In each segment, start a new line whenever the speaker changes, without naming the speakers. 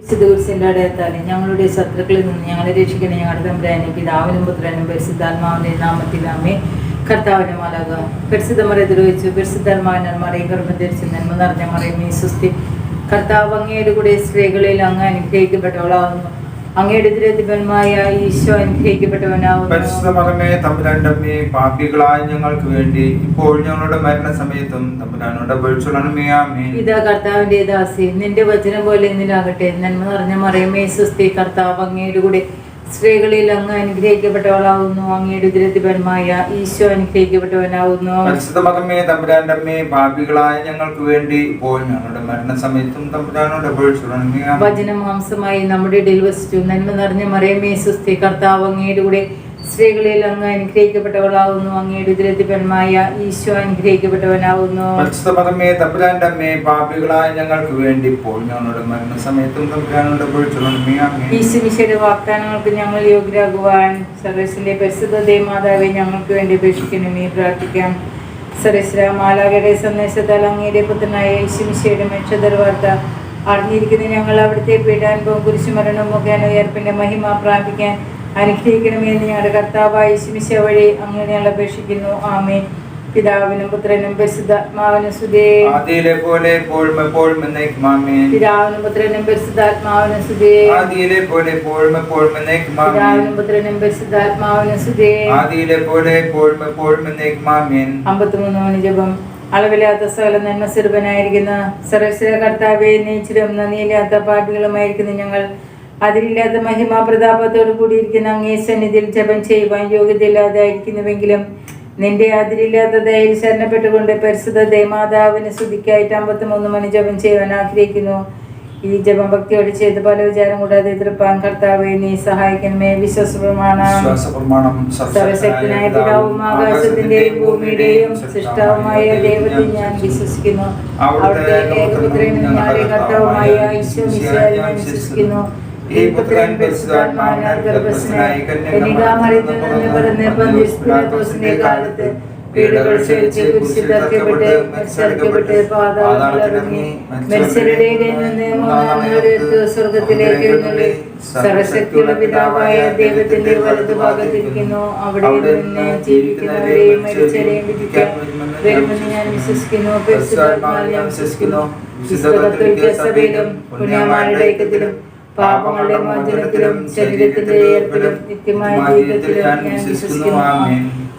വിശുദ്ധ കുരിശിന്റെ അടയത്താലെ ഞങ്ങളുടെ ശത്രുക്കളിൽ നിന്ന് ഞങ്ങളെ രക്ഷിക്കണേ ഞങ്ങളുടെ തമ്പുരാനെ പിതാവിനും പുത്രനും പരിശുദ്ധാത്മാവിന്റെ നാമത്തിലാമേ കർത്താവിനെ മാലാക പരിശുദ്ധ മറിയത്തിൽ വെച്ചു പരിശുദ്ധാത്മാവിനാൽ മറിയ ഗർഭം ധരിച്ചു നന്മ നിറഞ്ഞ മറിയമേ സുസ്തി കർത്താവ് അങ്ങയുടെ കൂടെ സ്ത്രീകളിൽ അങ്ങ് അനുഗ്രഹിക്കപ്പെട്ടവളാവുന്നു അങ്ങയുടെ ഈശോ
പാപികളായ ഞങ്ങൾക്ക് വേണ്ടി ഇപ്പോൾ ഞങ്ങളുടെ മരണസമയത്തും തമ്പുരാനോട്
ഇതാ കർത്താവിന്റെ ദാസി നിന്റെ വചനം പോലെ എന്തിനാകട്ടെ നന്മ നിറഞ്ഞ മറിയമേ സുസ്തി കർത്താവ് അങ്ങയുടെ കൂടെ സ്ത്രീകളിൽ അങ്ങ് അനുഗ്രഹിക്കപ്പെട്ടവളാവുന്നു. അങ്ങയുടെ ദുരിതപരമായ ഈശോ അനുഗ്രഹിക്കപ്പെട്ടവനാവുന്നു.
പരിശുദ്ധ മകമേ തമ്പുരാന്റെ അമ്മേ പാപികളായ ഞങ്ങൾക്ക് വേണ്ടി ഇപ്പോൾ ഞങ്ങളുടെ മരണസമയത്തും തമ്പുരാനോട്
വചനം മാംസമായി നമ്മുടെ ഇടയിൽ വസിച്ചു. നന്മ നിറഞ്ഞ മറിയമേ സുസ്ഥി കർത്താവ് അങ്ങയുടെ കൂടെ സ്ത്രീകളിൽ അങ്ങ് അനുഗ്രഹിക്കപ്പെട്ടവളാവുന്നു. അങ്ങയുടെ ഉദരത്തിപ്പന്മായ ഈശോ അനുഗ്രഹിക്കപ്പെട്ടവനാവുന്നു.
പരിശുദ്ധ മകമേ തമ്പുരാന്റെ അമ്മേ പാപികളായ ഞങ്ങൾക്ക് വേണ്ടി ഇപ്പോൾ ഞങ്ങളുടെ മരണസമയത്തും തമ്പുരാനോട് അപേക്ഷിച്ചോളണമേ
വാഗ്ദാനങ്ങൾക്ക് ഞങ്ങൾ യോഗ്യരാകുവാൻ സർവീസിന്റെ പരിശുദ്ധ മാതാവെ ഞങ്ങൾക്ക് വേണ്ടി അപേക്ഷിക്കണമേ പ്രാർത്ഥിക്കാം. സരസ്ര മാലാകയുടെ സന്ദേശത്താൽ അങ്ങയുടെ പുത്രനായ ഈശ്വമിശയുടെ മെച്ചതർ വാർത്ത അറിഞ്ഞിരിക്കുന്ന ഞങ്ങൾ അവിടുത്തെ പീഡാനുഭവം കുരിശുമരണവും മുഖേന ഉയർപ്പിന്റെ മഹിമ പ്രാപിക്കാൻ അനുഗ്രഹിക്കണമേ എന്ന് ഞങ്ങളുടെ കർത്താവായ ശിമിശ വഴി അങ്ങനെ ഞങ്ങൾ അപേക്ഷിക്കുന്നു. ആമേ പിതാവിനും പുത്രനും പരിശുദ്ധാത്മാവിനും സുധേ
ആദിയിലെ പോലെ എപ്പോഴും എപ്പോഴും എന്നേക്കും. ആമേൻ.
പിതാവിനും പുത്രനും പരിശുദ്ധാത്മാവിനും സുധേ
ആദിയിലെ പോലെ എപ്പോഴും എപ്പോഴും എന്നേക്കും. ആമേൻ.
പിതാവിനും പുത്രനും പരിശുദ്ധാത്മാവിനും സുധേ
ആദിയിലെ പോലെ എപ്പോഴും എപ്പോഴും എന്നേക്കും. ആമേൻ.
അമ്പത്തിമൂന്ന് മണി ജപം. അളവില്ലാത്ത സകല നന്മ സ്വരൂപനായിരിക്കുന്ന സർവസ്വര കർത്താവെ ചിരം നന്ദിയില്ലാത്ത പാട്ടുകളുമായിരിക്കുന്നു ഞങ്ങൾ അതിലില്ലാത്ത മഹിമാ പ്രതാപത്തോടു കൂടിയിരിക്കുന്ന അങ്ങേ സന്നിധിയിൽ ജപം ചെയ്യുവാൻ യോഗ്യതയില്ലാതായിരിക്കുന്നുവെങ്കിലും നിന്റെ അതിരില്ലാത്ത ദയയിൽ ശരണപ്പെട്ടുകൊണ്ട് പരിശുദ്ധ ദേമാതാവിന് സ്തുതിക്കായിട്ട് അമ്പത്തിമൂന്ന് മണി ജപം ചെയ്യുവാൻ ആഗ്രഹിക്കുന്നു. ഈ ജപം ഭക്തിയോട് ചെയ്ത് പല വിചാരം കൂടാതെ എതിർപ്പാൻ കർത്താവെ നീ സഹായിക്കണമേ. വിശ്വസപ്രമാണം. സർവശക്തനായ പിതാവും ആകാശത്തിന്റെയും ഭൂമിയുടെയും സൃഷ്ടാവുമായ ദൈവത്തെ ഞാൻ വിശ്വസിക്കുന്നു. അവിടുത്തെ കർത്താവുമായ ഞാൻ വിശ്വസിക്കുന്നു. ഈ പുത്രൻ പരിശുദ്ധാത്മാവിനാൽ ഗർഭസ്ഥനായി കന്യകാമറിയത്തിൽ നിന്ന് പിറന്ന് പന്തിസ് പിലാത്തോസിന്റെ കാലത്ത് പീഡകൾ സഹിച്ച് കുരിശിൽ തറയ്ക്കപ്പെട്ട് മരിച്ചടക്കപ്പെട്ട് പാതാളത്തിലിറങ്ങി മരിച്ചവരുടെ ഇടയിൽ നിന്ന് മൂന്നാം നാളെടുത്ത് സ്വർഗത്തിലേക്ക് എഴുന്നള്ളി. സർവശക്തിയുള്ള പിതാവായ ദൈവത്തിന്റെ വലതുഭാഗത്തിരിക്കുന്നു അവിടെ നിന്ന് ജീവിക്കുന്നവരെയും മരിച്ചവരെയും വിധിക്കാൻ വരുമെന്ന് ഞാൻ വിശ്വസിക്കുന്നു. പരിശുദ്ധാത്മാവിൽ ഞാൻ വിശ്വസിക്കുന്നു. വിശുദ്ധ കത്തോലിക്ക സഭയിലും പുണ്യമാരുടെ ഐക്യത്തിലും പാപങ്ങളുടെ മോചനത്തിലും ശരീരത്തിന്റെ ഏർപ്പിലും നിത്യമായ ജീവിതത്തിലും ഞാൻ വിശ്വസിക്കുന്നു.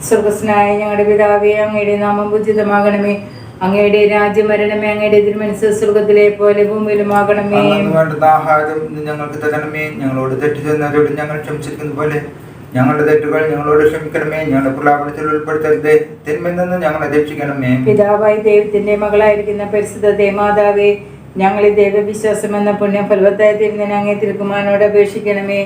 സ്വർഗസ്നായ ഞങ്ങളുടെ പിതാവേ അങ്ങയുടെ നാമം ഉചിതമാകണമേ. അങ്ങയുടെ രാജ്യം വരണമേ അങ്ങയുടെ തിരുമനസ് സ്വർഗത്തിലെ പോലെ ഭൂമിയിലുമാകണമേ.
വേണ്ടുന്ന ആഹാരം ഞങ്ങൾക്ക് തരണമേ. ഞങ്ങളോട് തെറ്റ് ചെയ്യുന്നവരോട് ഞങ്ങൾ ക്ഷമിച്ചിരിക്കുന്ന പോലെ. ഞങ്ങളുടെ തെറ്റുകൾ ഞങ്ങളോട് ക്ഷമിക്കണമേ. ഞങ്ങളുടെ പ്രലാപനത്തിൽ ഉൾപ്പെടുത്തരുത്. തിന്മയിൽ നിന്ന് ഞങ്ങളെ രക്ഷിക്കണമേ.
പിതാവായി ദൈവത്തിന്റെ മകളായിരിക്കുന്ന പരിശുദ്ധ ദേമാതാവേ ഞങ്ങളെ ദൈവവിശ്വാസം എന്ന പുണ്യഫലവത്തായി തീരുന്നതിന് അങ്ങേ തിരുക്കുമാനോട് അപേക്ഷിക്കണമേ.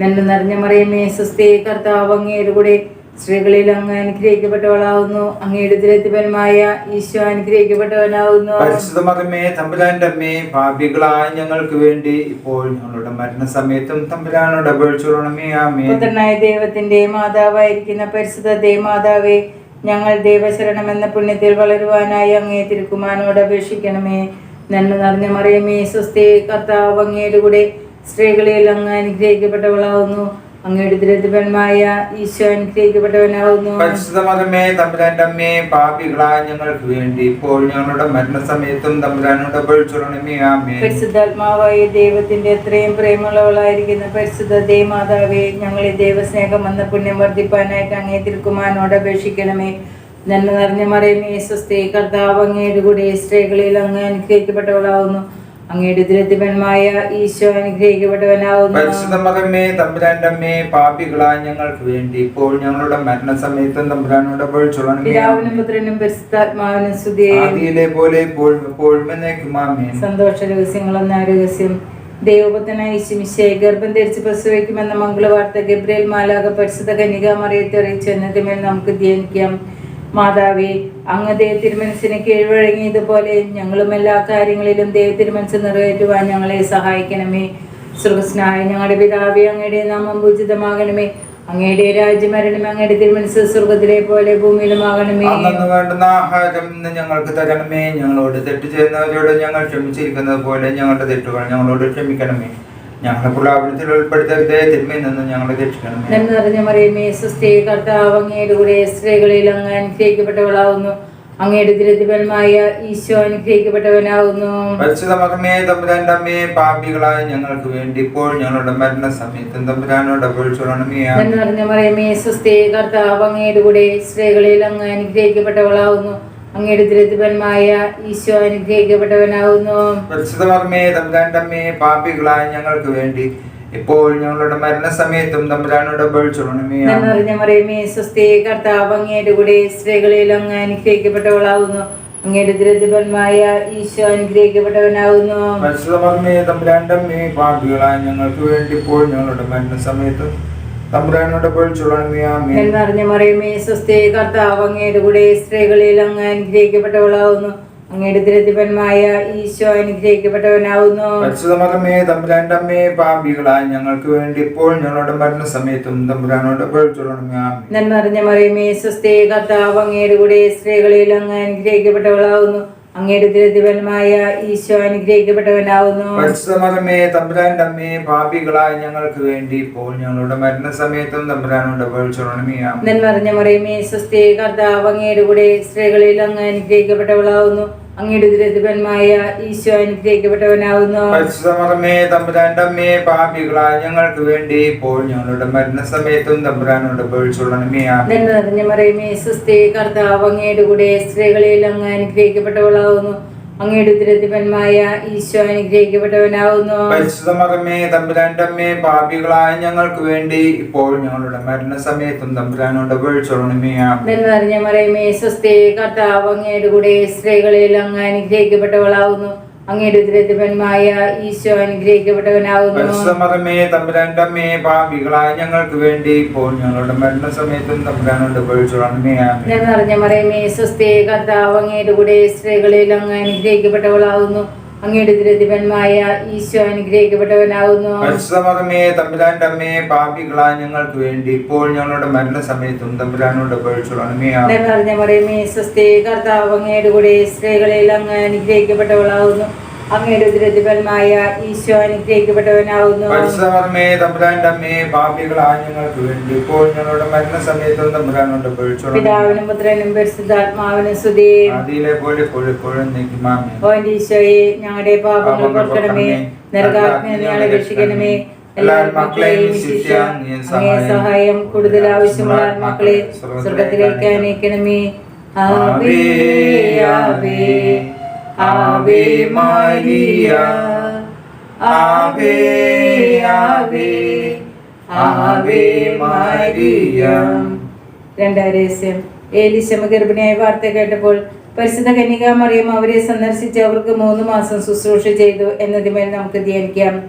നന്മ നിറഞ്ഞ മറിയമേ സുസ്ഥേ കർത്താവ് അങ്ങേരുകൂടെ കൂടെ സ്ത്രീകളിൽ അങ്ങ് അനുഗ്രഹിക്കപ്പെട്ടവളാവുന്നു. അങ്ങയുടെ ദുരത്തിപരമായ ഈശോ അനുഗ്രഹിക്കപ്പെട്ടവനാവുന്നു.
പരിശുദ്ധ മകമേ തമ്പുരാന്റെ അമ്മേ പാപികളായ ഞങ്ങൾക്ക് വേണ്ടി ഇപ്പോൾ ഞങ്ങളുടെ മരണസമയത്തും തമ്പുരാനോട് അപേക്ഷിച്ചോളണമേ ആമേ
പുത്രനായ ദൈവത്തിന്റെ മാതാവായിരിക്കുന്ന പരിശുദ്ധ ദേമാതാവേ ഞങ്ങൾ ദേവശരണം എന്ന പുണ്യത്തിൽ വളരുവാനായി അങ്ങേ തിരുക്കുമാനോട് അപേക്ഷിക്കണമേ. നന്മ നിറഞ്ഞ മറിയമേ സ്വസ്തി കർത്താവ് അങ്ങയുടെ കൂടെ സ്ത്രീകളിൽ അങ്ങ് അനുഗ്രഹിക്കപ്പെട്ടവളാകുന്നു അങ്ങയുടെ ദുരിതപരമായ ഈശോ അനുഗ്രഹിക്കപ്പെട്ടവനാകുന്നു
പരിശുദ്ധ മകമേ തമ്പുരാന്റെ അമ്മേ പാപികളായ ഞങ്ങൾക്ക് വേണ്ടി ഇപ്പോൾ ഞങ്ങളുടെ മരണസമയത്തും തമ്പുരാനോട് ആമേ
പരിശുദ്ധാത്മാവായ ദൈവത്തിന്റെ എത്രയും പ്രേമുള്ളവളായിരിക്കുന്ന പരിശുദ്ധ ദേമാതാവേ ഞങ്ങളെ ദൈവസ്നേഹം എന്ന പുണ്യം വർദ്ധിപ്പാനായിട്ട് അങ്ങേ തിരുക്കുമാനോട് അപേക്ഷിക്കണമേ. നന്മ നിറഞ്ഞ മറിയമേ സ്വസ്തി കർത്താവ് അങ്ങയുടെ കൂടെ സ്ത്രീകളിൽ അങ്ങ് അനുഗ്രഹിക്കപ്പെട്ടവളാവുന്നു. അങ്ങയുടെ ദുരത്തിപന്മായ ഈശോ അനുഗ്രഹിക്കപ്പെട്ടവനാവുന്നു.
പരിശുദ്ധ മകമേ തമ്പുരാന്റെ അമ്മേ പാപികളായ ഞങ്ങൾക്ക് വേണ്ടി ഇപ്പോൾ ഞങ്ങളുടെ മരണസമയത്തും തമ്പുരാനോട്
പിതാവിനും പുത്രനും പരിശുദ്ധാത്മാവിനും സ്തുതിയെ
പോലെ എന്നേക്കും ആമേൻ.
സന്തോഷ രഹസ്യങ്ങളെന്ന രഹസ്യം ദൈവപുത്രനായ ഈശുമിശയെ ഗർഭം ധരിച്ച് പ്രസവിക്കുമെന്ന മംഗളവാർത്ത ഗബ്രിയേൽ മാലാക പരിശുദ്ധ കന്യക മറിയത്തെ അറിയിച്ചു എന്നതിന്മേൽ നമുക്ക് ധ്യാനിക്കാം. മാതാവേ അങ്ങ് ദൈവത്തിരുമനസിന് കീഴ്വഴങ്ങിയതുപോലെ ഞങ്ങളും എല്ലാ കാര്യങ്ങളിലും ദേഹത്തിരുമനസ് നിറവേറ്റുവാൻ ഞങ്ങളെ സഹായിക്കണമേ. സുഹൃസ്നായ ഞങ്ങളുടെ പിതാവേ അങ്ങയുടെ നാമം പൂജിതമാകണമേ. അങ്ങയുടെ രാജ്യം മരണമേ അങ്ങയുടെ തിരുമനസ് സ്വർഗത്തിലെ പോലെ ഭൂമിയിലുമാകണമേ.
ഞങ്ങൾക്ക് തരണമേ. ഞങ്ങളോട് തെറ്റ് ചെയ്യുന്നവരോട് ഞങ്ങൾ ക്ഷമിച്ചിരിക്കുന്നത് പോലെ ഞങ്ങളുടെ തെറ്റുകൾ ഞങ്ങളോട് ക്ഷമിക്കണമേ. ഞങ്ങളെ പുലാപനത്തിൽ ഉൾപ്പെടുത്തരുത് തിന്മയിൽ നിന്ന് ഞങ്ങളെ രക്ഷിക്കണം.
നന്മ നിറഞ്ഞ മറിയമേ സുസ്ഥി കർത്താവ് അങ്ങയുടെ കൂടെ സ്ത്രീകളിൽ അങ്ങ് അനുഗ്രഹിക്കപ്പെട്ടവളാവുന്നു. അങ്ങയുടെ ദുരിതപരമായ ഈശോ അനുഗ്രഹിക്കപ്പെട്ടവനാവുന്നു.
പരിശുദ്ധ മകമേ തമ്പുരാന്റെ അമ്മയെ പാപികളായ ഞങ്ങൾക്ക് വേണ്ടി ഇപ്പോൾ ഞങ്ങളുടെ മരണസമയത്തും തമ്പുരാനോട് അപേക്ഷിച്ചോണമേ.
നന്മ നിറഞ്ഞ മറിയമേ സുസ്ഥി കർത്താവ് അങ്ങയുടെ കൂടെ സ്ത്രീകളിൽ അങ്ങ് അനുഗ്രഹിക്കപ്പെട്ടവളാവുന്നു. അങ്ങയുടെ ദുരിതപരമായ ഈശോ
അനുഗ്രഹിക്കപ്പെട്ടവനാകുന്നു പാപികളായ ഞങ്ങൾക്ക് വേണ്ടി ഇപ്പോൾ ഞങ്ങളുടെ മരണസമയത്തും തമ്പുരാനോട്
നിറഞ്ഞ മറിയമേ കർത്താവ് അങ്ങയുടെ കൂടെ സ്ത്രീകളിൽ അങ്ങ് അനുഗ്രഹിക്കപ്പെട്ടവളാകുന്നു അങ്ങയുടെ ദുരിതപരമായ ഈശോ അനുഗ്രഹിക്കപ്പെട്ടവനാകുന്നു
പരിശുദ്ധ മകമേ പാപികളായ ഞങ്ങൾക്ക് വേണ്ടി ഇപ്പോൾ ഞങ്ങളുടെ മരണസമയത്തും തമ്പുരാനോട് പോയി ആമേൻ
നന്മ നിറഞ്ഞ മറിയമേ സ്വസ്ഥേ കർത്താവ് അങ്ങയുടെ കൂടെ സ്ത്രീകളിൽ അങ്ങ് അനുഗ്രഹിക്കപ്പെട്ടവളാവുന്നു. അങ്ങയുടെ ദുരിതഫലമായ ഈശോ അനുഗ്രഹിക്കപ്പെട്ടവനാവുന്നു.
പരിശുദ്ധ മകമേ തമ്പുരാന്റെ അമ്മയെ പാപികളായ ഞങ്ങൾക്ക് വേണ്ടി ഇപ്പോൾ ഞങ്ങളുടെ മരണ സമയത്തും
തമ്പുരാനോട് നന്മറിഞ്ഞ മറിയമേ സ്വസ്ഥേ കർത്താവ് അങ്ങയുടെ കൂടെ സ്ത്രീകളിൽ അങ്ങ് അനുഗ്രഹിക്കപ്പെട്ടവളാവുന്നു. അങ്ങയുടെ ഈശോ അനുഗ്രഹിക്കപ്പെട്ടവനാവുന്നു.
തമ്പുരാന്റെ പാപികളായ ഞങ്ങൾക്ക് വേണ്ടി ഇപ്പോൾ ഞങ്ങളുടെ മരണസമയത്തും തമ്പുരാനോട് അപേക്ഷിച്ചോണമേ ആമേൻ
നന്മ നിറഞ്ഞ മറിയമേ സുസ്ഥി കർത്താവ് അങ്ങയുടെ കൂടെ സ്ത്രീകളിൽ അങ്ങ് അനുഗ്രഹിക്കപ്പെട്ടവളാവുന്നു. അങ്ങയുടെ ദുരിതഫലമായ ഈശോ അനുഗ്രഹിക്കപ്പെട്ടവനാവുന്നു.
പരിശുദ്ധ മകമേ തമ്പുരാന്റെ അമ്മയെ പാപികളായ ഞങ്ങൾക്ക് വേണ്ടി ഇപ്പോൾ ഞങ്ങളുടെ മരണസമയത്തും തമ്പുരാനോട്
നിറഞ്ഞ മറിയമേ സുസ്ഥേ കർത്താവ് അങ്ങയുടെ കൂടെ സ്ത്രീകളിൽ അങ്ങ് അനുഗ്രഹിക്കപ്പെട്ടവളാവുന്നു. അങ്ങയുടെ ഉദ്രതിപന്മായ ഈശോ അനുഗ്രഹിക്കപ്പെട്ടവനാവുന്നു.
പരിശുദ്ധ മകമേ തമ്പുരാന്റെ അമ്മയെ പാപികളായ ഞങ്ങൾക്ക് വേണ്ടി ഇപ്പോൾ ഞങ്ങളുടെ മരണസമയത്തും തമ്പുരാനോട്
നന്മ നിറഞ്ഞ മറിയമേ സുസ്ഥി കർത്താവ് അങ്ങയുടെ കൂടെ സ്ത്രീകളിൽ അങ്ങ് അനുഗ്രഹിക്കപ്പെട്ടവളാവുന്നു. അങ്ങയുടെ ദുരിതഫലമായ ഈശോ
അനുഗ്രഹിക്കപ്പെട്ടവനാകുന്നു. തമ്പുരാന്റെ അമ്മേ പാപികളായ ഞങ്ങൾക്ക് വേണ്ടി ഇപ്പോൾ ഞങ്ങളുടെ മരണസമയത്തും തമ്പുരാനോട്
നിറഞ്ഞ മറിയമേ സ്വസ്ഥയെ കർത്താവ് അങ്ങയുടെ കൂടെ സ്ത്രീകളിൽ അങ്ങ് അനുഗ്രഹിക്കപ്പെട്ടവളാവുന്നു അങ്ങയുടെ ദുരതിപന്മായ ഈശോ അനുഗ്രഹിക്കപ്പെട്ടവനാകുന്നു
പരിശുദ്ധ മകമേ തമ്പുരാന്റെ അമ്മയെ പാപികളായ ഞങ്ങൾക്ക് വേണ്ടി ഇപ്പോൾ ഞങ്ങളുടെ മരണസമയത്തും തമ്പുരാനോട് പറഞ്ഞ
പറയുമേ നിറഞ്ഞ മറിയമേ കർത്താവ് അങ്ങയുടെ കൂടെ സ്ത്രീകളിൽ അങ്ങ് അനുഗ്രഹിക്കപ്പെട്ടവളാവുന്നു. അങ്ങയുടെ ദുരിതഫലമായ ഈശോ അനുഗ്രഹിക്കപ്പെട്ടവനാവുന്നു.
പരിശുദ്ധ മകമേ തമ്പുരാന്റെ അമ്മയെ പാപികളായ ഞങ്ങൾക്ക് വേണ്ടി ഇപ്പോൾ ഞങ്ങളുടെ മരണസമയത്തും തമ്പുരാനോട് അപേക്ഷിച്ചോണമേ
പിതാവിനും പുത്രനും പരിശുദ്ധാത്മാവിനും സ്തുതിയും
ആദിയിലെ പോലെ കോഴിക്കോഴും നീക്കുമാമേ
ഓന്റെ ഈശോയെ ഞങ്ങളുടെ പാപങ്ങൾ പൊറുക്കണമേ നരകാഗ്നി ഞങ്ങളെ രക്ഷിക്കണമേ. എല്ലാ അങ്ങേ സഹായം കൂടുതൽ ആവശ്യമുള്ള ആത്മാക്കളെ സ്വർഗത്തിലേക്ക് അനയിക്കണമേ ആവേ ആവേ ആവേ Maria, Ave, Ave, Ave Maria. രണ്ടാം രഹസ്യം. ഏലിശമ ഗർഭിണിയായ വാർത്ത കേട്ടപ്പോൾ പരിശുദ്ധ കന്യക മറിയം അവരെ സന്ദർശിച്ച് അവർക്ക് മൂന്ന് മാസം ശുശ്രൂഷ ചെയ്തു എന്നതിന്മേൽ നമുക്ക് ധ്യാനിക്കാം.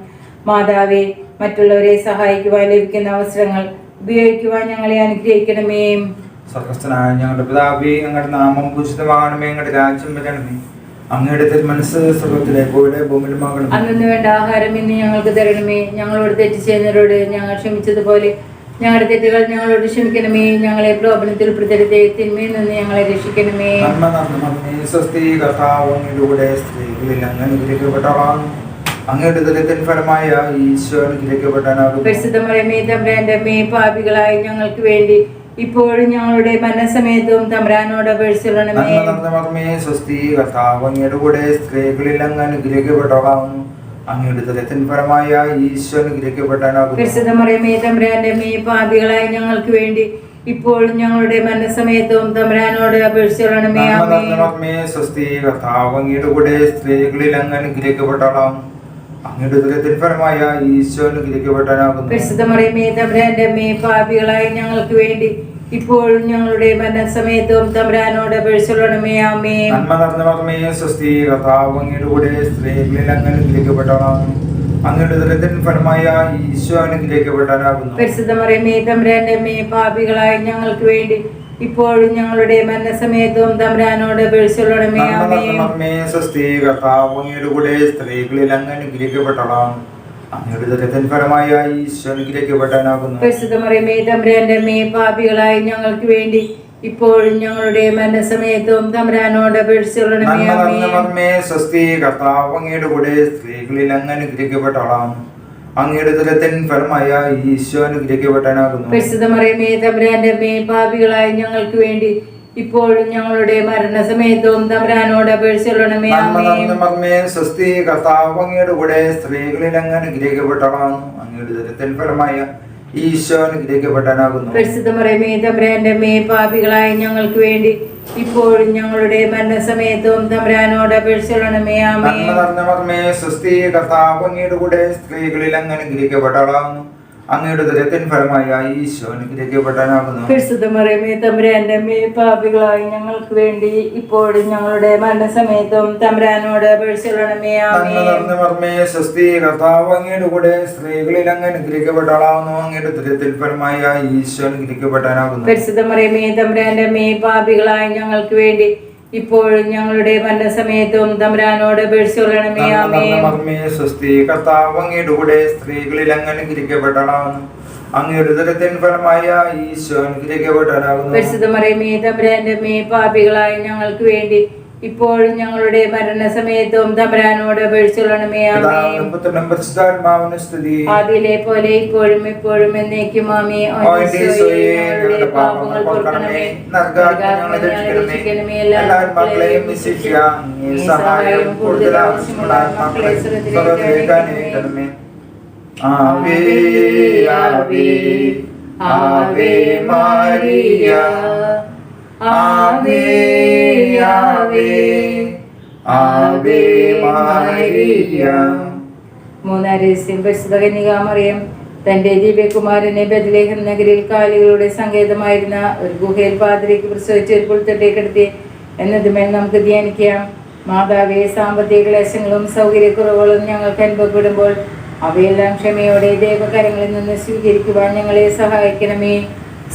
മാതാവേ മറ്റുള്ളവരെ സഹായിക്കുവാൻ ലഭിക്കുന്ന അവസരങ്ങൾ ഉപയോഗിക്കുവാൻ ഞങ്ങളെ അനുഗ്രഹിക്കണമേ.
സ്വർഗസ്ഥനായ ഞങ്ങളുടെ പിതാവേ ഞങ്ങളുടെ നാമം പൂജിതമാകണമേ ഞങ്ങളുടെ രാജ്യം വരണമേ. അങ്ങയുടെ മനസ്സ് സ്വർഗത്തിലെ പോലെ ഭൂമിയിലുമാകണം
അന്നു വേണ്ട ആഹാരം ഇന്ന് ഞങ്ങൾക്ക് തരണമേ. ഞങ്ങളോട് തെറ്റ് ചെയ്യുന്നവരോട് ഞങ്ങൾ ക്ഷമിച്ചതുപോലെ ഞങ്ങളുടെ തെറ്റുകൾ ഞങ്ങളോട് ക്ഷമിക്കണമേ. ഞങ്ങളെ പ്രലോഭനത്തിൽ ഉൾപ്പെടുത്തരുതേ. തിന്മയിൽ നിന്ന് ഞങ്ങളെ രക്ഷിക്കണമേ.
സ്വസ്തി കർത്താവ് അങ്ങയുടെ സ്ത്രീകളിൽ അങ്ങ് അനുഗ്രഹിക്കപ്പെട്ടവളാണ്. അങ്ങയുടെ ദുരിതത്തിൻ ഫലമായ ഈശോ അനുഗ്രഹിക്കപ്പെട്ടാനാകും
പരിശുദ്ധമറിയമേ തമ്പ്രാന്റെ അമ്മേ ഞങ്ങൾക്ക് വേണ്ടി ഇപ്പോഴും ഞങ്ങളുടെ മനസ്സമേതവും തമ്പ്രാനോട് അപേക്ഷിച്ചോളണമേ
നന്മ നടന്ന മമ്മേ സ്വസ്തി കർത്താവ് അങ്ങയുടെ കൂടെ സ്ത്രീകളിൽ അങ്ങ് അനുഗ്രഹിക്കപ്പെട്ടവളാകുന്നു അങ്ങയുടെ ദുരിതത്തിൻ ഫലമായ ഈശോ അനുഗ്രഹിക്കപ്പെട്ടാനാകും
പരിശുദ്ധമറിയമേ തമ്പ്രാന്റെ അമ്മേ ഞങ്ങൾക്ക് വേണ്ടി ഇപ്പോഴും ഞങ്ങളുടെ
മനസ്സമേതവും തമരാനോട് സ്വസ്തി കർത്താവ് അങ്ങയുടെ കൂടെ സ്ത്രീകളിൽ അങ്ങ് അനുഗ്രഹിക്കപ്പെട്ടവളാകുന്നു അങ്ങയുടെ ഹൃദയത്തിൽ ഫലമായ ഈശോ അനുഗ്രഹിക്കപ്പെട്ടാനാകുന്നു
പരിശുദ്ധമറിയമേ തമ്പ്രാന്റെ അമ്മേ പാപികളായ ഞങ്ങൾക്ക് വേണ്ടി ഇപ്പോഴും ഞങ്ങളുടെ മരണസമയത്തും തമ്പ്രാനോട് അപേക്ഷിച്ചോളണമേ അമ്മേ
നന്മ നടന്ന മറിയമേ, സ്വസ്തി കർത്താവ് അങ്ങയുടെ കൂടെ സ്ത്രീകളിൽ അങ്ങനെ അനുഗ്രഹിക്കപ്പെട്ടവളാകുന്നു അങ്ങയുടെ ദുരിതത്തിൻ ഫലമായ ഈശോ അനുഗ്രഹിക്കപ്പെട്ടാനാകുന്നു
പരിശുദ്ധമറിയമേ തമ്പ്രാന്റെ അമ്മേ പാപികളായ ഞങ്ങൾക്ക് വേണ്ടി ഇപ്പോഴും ഞങ്ങളുടെ മരണസമയത്തും തമ്പ്രാനോട് ആമേ
സ്വസ്തി കർത്താവ് അങ്ങയുടെ കൂടെ സ്ത്രീകളിൽ അങ്ങ് അനുഗ്രഹിക്കപ്പെട്ടവളാകുന്നു അങ്ങയുടെ ദുരിതത്തിൻ ഫലമായ ഈശോ അനുഗ്രഹിക്കപ്പെട്ടവനാകുന്നു.
പരിശുദ്ധ മറിയമേ തമ്പുരാന്റെ അമ്മേ പാപികളായി ഞങ്ങൾക്ക് വേണ്ടി ഇപ്പോഴും ഞങ്ങളുടെ മരണസമയത്തും തമ്പുരാനോട്
അപേക്ഷിച്ചുള്ളണമേ
ആമേ
സ്വസ്തി കർത്താവ് അങ്ങയുടെ കൂടെ സ്ത്രീകളിൽ അങ്ങ് അനുഗ്രഹിക്കപ്പെട്ടവളാണ്. അങ്ങയുടെ ദുരിതത്തിൻ ഫലമായ ഈശോ അനുഗ്രഹിക്കപ്പെട്ടവനാകുന്നു.
പരിശുദ്ധ മറിയമേ തമ്പുരാന്റെ അമ്മേ പാപികളായി ഞങ്ങൾക്ക് വേണ്ടി ഇപ്പോഴും ഞങ്ങളുടെ മരണസമയത്തും തമ്പുരാനോട്
സ്വസ്തി കർത്താവ് അങ്ങയുടെ കൂടെ സ്ത്രീകളിൽ അങ്ങ് അനുഗ്രഹിക്കപ്പെട്ടവളാണ് അങ്ങയുടെ ദുരിതത്തിൻ ഫലമായ ഈശോ അനുഗ്രഹിക്കപ്പെട്ടവനാകുന്നു.
പരിശുദ്ധ മറിയമേ തമ്പുരാന്റെ അമ്മേ പാപികളായി ഞങ്ങൾക്ക് വേണ്ടി ഇപ്പോഴും ഞങ്ങളുടെ മരണസമയത്തും തമ്പുരാനോട് അപേക്ഷിച്ചോളണമേ ആമേ
സ്ത്രീകളിൽ അങ്ങ് അനുഗ്രഹിക്കപ്പെട്ടവളാകുന്നു. അങ്ങയുടെ ദുരിതത്തിൻ ഫലമായി ഈശോ അനുഗ്രഹിക്കപ്പെട്ടാനാകുന്നു
പരിശുദ്ധ മറിയമേ തമ്പുരാന്റെ അമ്മേ പാപികളായി ഞങ്ങൾക്ക് വേണ്ടി ഇപ്പോഴും ഞങ്ങളുടെ മരണസമയത്തും തമ്പുരാനോട്
മർമ്മേ സ്വസ്തി കർത്താവ് അങ്ങയുടെ കൂടെ സ്ത്രീകളിൽ അങ്ങ് അനുഗ്രഹിക്കപ്പെട്ടവളാകുന്നു. അങ്ങയുടെ ദുരിതത്തിൻ ഫലമായി ഈശോ അനുഗ്രഹിക്കപ്പെട്ടവനാകുന്നു.
പരിശുദ്ധ മറിയമേ തമ്പുരാന്റെ അമ്മേ പാപികളായി ഞങ്ങൾക്ക് വേണ്ടി ഇപ്പോഴും ഞങ്ങളുടെ മരണസമയത്തും തമ്പുരാനോട് അപേക്ഷിച്ചുകൊള്ളണമേ ആമേ
നിറഞ്ഞ മർമ്മേ സ്വസ്തി. കർത്താവ് അങ്ങയുടെ കൂടെ സ്ത്രീകളിൽ അങ്ങ് അങ്ങയുടെ ഫലമായ ഈശോ
തമ്പുരാന്റെ പാപികളായി ഞങ്ങൾക്ക് വേണ്ടി ഇപ്പോഴും ഞങ്ങളുടെ മരണസമയത്തും
പരിശുദ്ധാത്മാവിനും സ്തുതി.
ആദിയിലെ പോലെ ഇപ്പോഴും ഇപ്പോഴും എന്നേക്കും ആമേ
ഞങ്ങളുടെ പാപങ്ങൾ പൊറുക്കണമേ. നരകാഗ്നി ഞങ്ങളെ രക്ഷിക്കണമേ. എല്ലാ മക്കളെയും വിശിഷ്യ അങ്ങേ സഹായം കൂടുതൽ ആവശ്യമുള്ള മക്കളെ സ്വർഗത്തിലേക്ക് ആവേ ആവേ ആവേ മാരിയ ആവേ ആവേ ആവേ മാരിയ.
മൂന്നാം രഹസ്യം പരിശുദ്ധകന്യകാമറിയം തന്റെ ദിവ്യകുമാരനെ ബദലേഹം നഗരിൽ കാലികളുടെ സങ്കേതമായിരുന്ന ഒരു ഗുഹയിൽ പാതിരയ്ക്ക് പ്രസവിച്ച് ഒരു പുൽത്തട്ടേക്കെടുത്തി എന്നതുമേൽ നമുക്ക് ധ്യാനിക്കാം. മാതാവെ സാമ്പത്തിക ക്ലേശങ്ങളും സൗകര്യക്കുറവുകളും ഞങ്ങൾക്ക് അനുഭവപ്പെടുമ്പോൾ അവയെല്ലാം ക്ഷമയോടെ ദൈവകരങ്ങളിൽ നിന്ന് സ്വീകരിക്കുവാൻ ഞങ്ങളെ സഹായിക്കണമേ.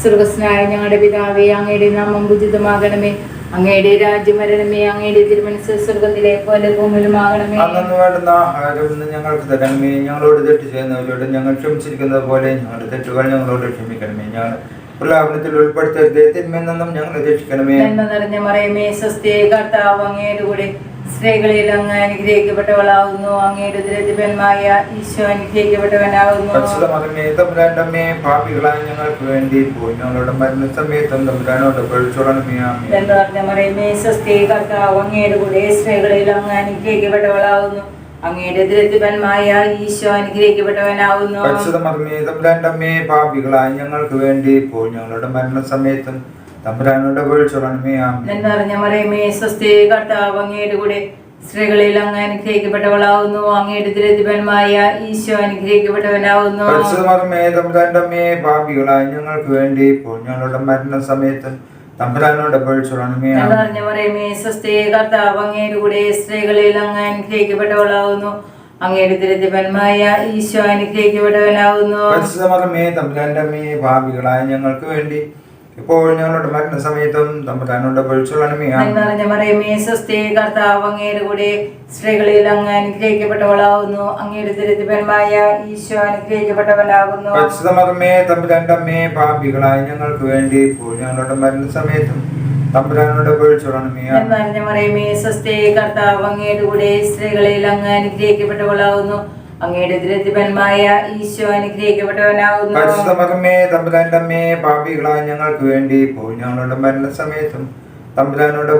സ്വർഗസ്നായ ഞങ്ങളുടെ പിതാവേ അങ്ങയുടെ നാമം ഉചിതമാകണമേ. അങ്ങയുടെ രാജ്യമരണമേ അങ്ങയുടെ തിരുമനസ് സ്വർഗത്തിലെ പോലെ ഭൂമിയിലുമാകണമേ.
അന്നു വേണ്ടുന്ന ആഹാരം ഞങ്ങൾക്ക് തരണമേ. ഞങ്ങളോട് തെറ്റ് ചെയ്യുന്നവരോട് ഞങ്ങൾ ക്ഷമിച്ചിരിക്കുന്നത് പോലെ ഞങ്ങളുടെ തെറ്റുകൾ ഞങ്ങളോട് ക്ഷമിക്കണമേ. ഞങ്ങൾ പ്രലാപനത്തിൽ ഉൾപ്പെടുത്തരുത്. തിന്മയിൽ നിന്നും ഞങ്ങളെ രക്ഷിക്കണമേ.
എന്ന് നിറഞ്ഞ മറയമേ സ്വസ്ഥയെ കർത്താവ് അങ്ങയുടെ കൂടെ സ്ത്രീകളിൽ അങ്ങ് അനുഗ്രഹിക്കപ്പെട്ടവളാകുന്നു അങ്ങയുടെ ദുരിതപന്മായ ഈശോ അനുഗ്രഹിക്കപ്പെട്ടവനാകുന്നു
പാപികളായ ഞങ്ങൾക്ക് വേണ്ടി മരണ സമയത്തും തമ്പുരാനോട്
മറയമേ കർത്താവ് അങ്ങയുടെ കൂടെ സ്ത്രീകളിൽ അങ്ങ് അനുഗ്രഹിക്കപ്പെട്ടവളാകുന്നു അങ്ങയുടെ ദുരിതപന്മായ ഈശോ അനുഗ്രഹിക്കപ്പെട്ടവനാകുന്നു
പാപികളായ ഞങ്ങൾക്ക് വേണ്ടി പോയി ഞങ്ങളുടെ മരണ സമയത്തും തമ്പുരാനോട്
മറയമേ കർത്താവ് അങ്ങയുടെ കൂടെ സ്ത്രീകളിൽ അങ്ങ് അനുഗ്രഹിക്കപ്പെട്ടവളാവുന്നു. അങ്ങയുടെ ദുരിതപന്മായ ഈശോ
അനുഗ്രഹിക്കപ്പെട്ടവനാവുന്നു. ഞങ്ങൾക്ക് വേണ്ടി ഞങ്ങളുടെ മരണ സമയത്ത് തമ്പുരാനോട്
എന്നറിഞ്ഞ പറയുമേ സ്വസ്തിയെ കർത്താവ് അങ്ങയുടെ കൂടെ സ്ത്രീകളിൽ അങ്ങ് അങ്ങയുടെ ഈശോ
അനുഗ്രഹിക്കപ്പെട്ടവനാവുന്നു. ഭാവികളായ ഞങ്ങൾക്ക് വേണ്ടി ഇപ്പോൾ ഞങ്ങളുടെ മരണസമയത്തും തമ്പുരാനോട് പഴിച്ചുള്ളണമേ
എന്നറിഞ്ഞ പറയുമേ കർത്താവ് അങ്ങയുടെ കൂടെ സ്ത്രീകളിൽ അങ്ങ് അനുഗ്രഹിക്കപ്പെട്ടവളാവുന്നു. അങ്ങയുടെ ദുരിതപന്മായ ഈശോ അനുഗ്രഹിക്കപ്പെട്ടവനാകുന്നു.
മകമേ തമ്പുരാന്റെ ഭാവികളായ ഞങ്ങൾക്ക് വേണ്ടി ഇപ്പോൾ ഞങ്ങളുടെ തമ്പുരാനോട്
എന്നറിഞ്ഞ പറയുമേ സ്വസ്തിയെ കർത്താവ് അങ്ങയുടെ കൂടെ സ്ത്രീകളിൽ അങ്ങ് അനുഗ്രഹിക്കപ്പെട്ടവളാകുന്നു അങ്ങയുടെ ദുരിതപന്മായ ഈശോ അനുഗ്രഹിക്കപ്പെട്ടവനാകുന്നു
പരിശുദ്ധ മകമേ തമ്പുരാന്റെ പാപികളായ ഞങ്ങൾക്ക് വേണ്ടി ഇപ്പോൾ ഞങ്ങളുടെ മരണസമയത്തും തമ്പുരാനോട്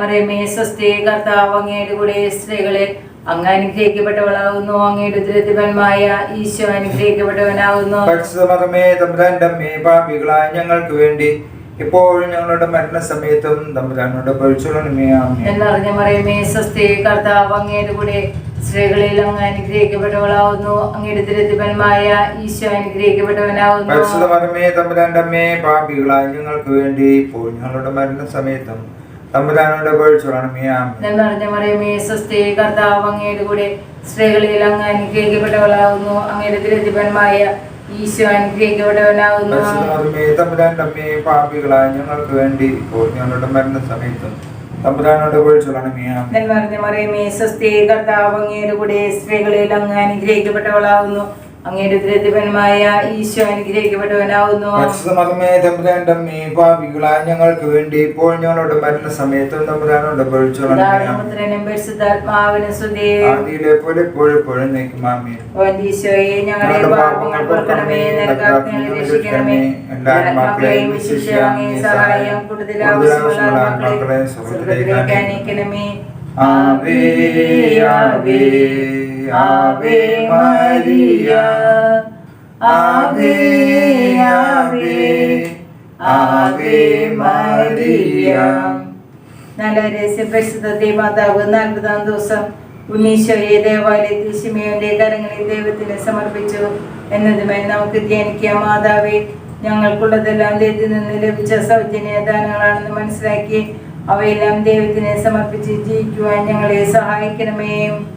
മറിയമേ കർത്താവ് അങ്ങയുടെ കൂടെ സ്ത്രീകളെ അങ്ങ് അനുഗ്രഹിക്കപ്പെട്ടവളാകുന്നു അങ്ങയുടെ ദുരിതപന്മായ ഈശോ അനുഗ്രഹിക്കപ്പെട്ടവനാകുന്നു
പരിശുദ്ധ മകമേ തമ്പുരാന്റെ പാപികളായ ഞങ്ങൾക്ക് വേണ്ടി ഇപ്പോഴും ഞങ്ങളുടെ മരണസമയത്തും തമ്പുരാനോട് പഴിച്ചുള്ളണമേ ആമേ
എന്നറിഞ്ഞ മറിയമേ സ്വസ്തി കർത്താവ് അങ്ങയുടെ കൂടെ സ്ത്രീകളിൽ അങ്ങ് അനുഗ്രഹിക്കപ്പെട്ടവളാവുന്നു. അങ്ങയുടെ തിരുത്തിപ്പന്മായ ഈശോ
അനുഗ്രഹിക്കപ്പെട്ടവനാവുന്നു. തമ്പുരാന്റെ പാപികളായ ഞങ്ങൾക്ക് വേണ്ടി ഇപ്പോൾ ഞങ്ങളുടെ തമ്പുരാനോട്
മറിയമേ കർത്താവ് അങ്ങയുടെ കൂടെ സ്ത്രീകളിൽ അങ്ങ് അനുഗ്രഹിക്കപ്പെട്ടവളാവുന്നു. അങ്ങയുടെ തിരുത്തിപ്പന്മായ ഈശോ
അനുഗ്രഹിക്കപ്പെട്ടവനാവുന്നു. തമ്പുരാന്റെ അമ്മയെ പാപികളായ ഞങ്ങൾക്ക് വേണ്ടി ഇപ്പോൾ ഞങ്ങളുടെ മരണസമയത്തും തമ്പുരാനോട്
മറിയമേ സ്വസ്തി കർത്താവ് അങ്ങേരുടെ കൂടെ സ്ത്രീകളിൽ അങ്ങ് അനുഗ്രഹിക്കപ്പെട്ടവളാകുന്നു അങ്ങയുടെ ദുരിതപരമായ ഈശോ അനുഗ്രഹിക്കപ്പെട്ടവനാകുന്നു
മത്സ്യമേ തമ്പുരാന്റെ അമ്മേ പാപികളായ ഞങ്ങൾക്ക് വേണ്ടി ഇപ്പോൾ ഞങ്ങളോട് തമ്പുരാനോട്
പുത്രനും
ആദിയിലെ പോലെ നീക്കുമാമേ
ഈശോയെ ഞങ്ങളുടെ പാപങ്ങൾ പൊറുക്കണമേ രക്ഷിക്കണമേ. എല്ലാ സഹായം കൂടുതൽ ആവശ്യമുള്ള
ആവേ ആവേ ആവേ മരിയ ആവേ ആവേ ആവേ മരിയ.
നല്ല രഹസ്യപരിശുദ്ധ ദേവാതാവ് നാൽപ്പതാം ദിവസം ഉണ്ണീശ്വരിയെ ദേവാലയത്തിൽ ശിമയോന്റെ കരങ്ങളിൽ ദൈവത്തിന് സമർപ്പിച്ചു. എന്നതുമായി നമുക്ക് ധ്യാനിക്കാം. മാതാവേ ഞങ്ങൾക്കുള്ളതെല്ലാം ദൈവത്തിൽ നിന്ന് ലഭിച്ച സൗജന്യ ദാനങ്ങളാണെന്ന് മനസ്സിലാക്കി അവയെല്ലാം ദൈവത്തിന് സമർപ്പിച്ച് ജീവിക്കുവാൻ ഞങ്ങളെ സഹായിക്കണമേ.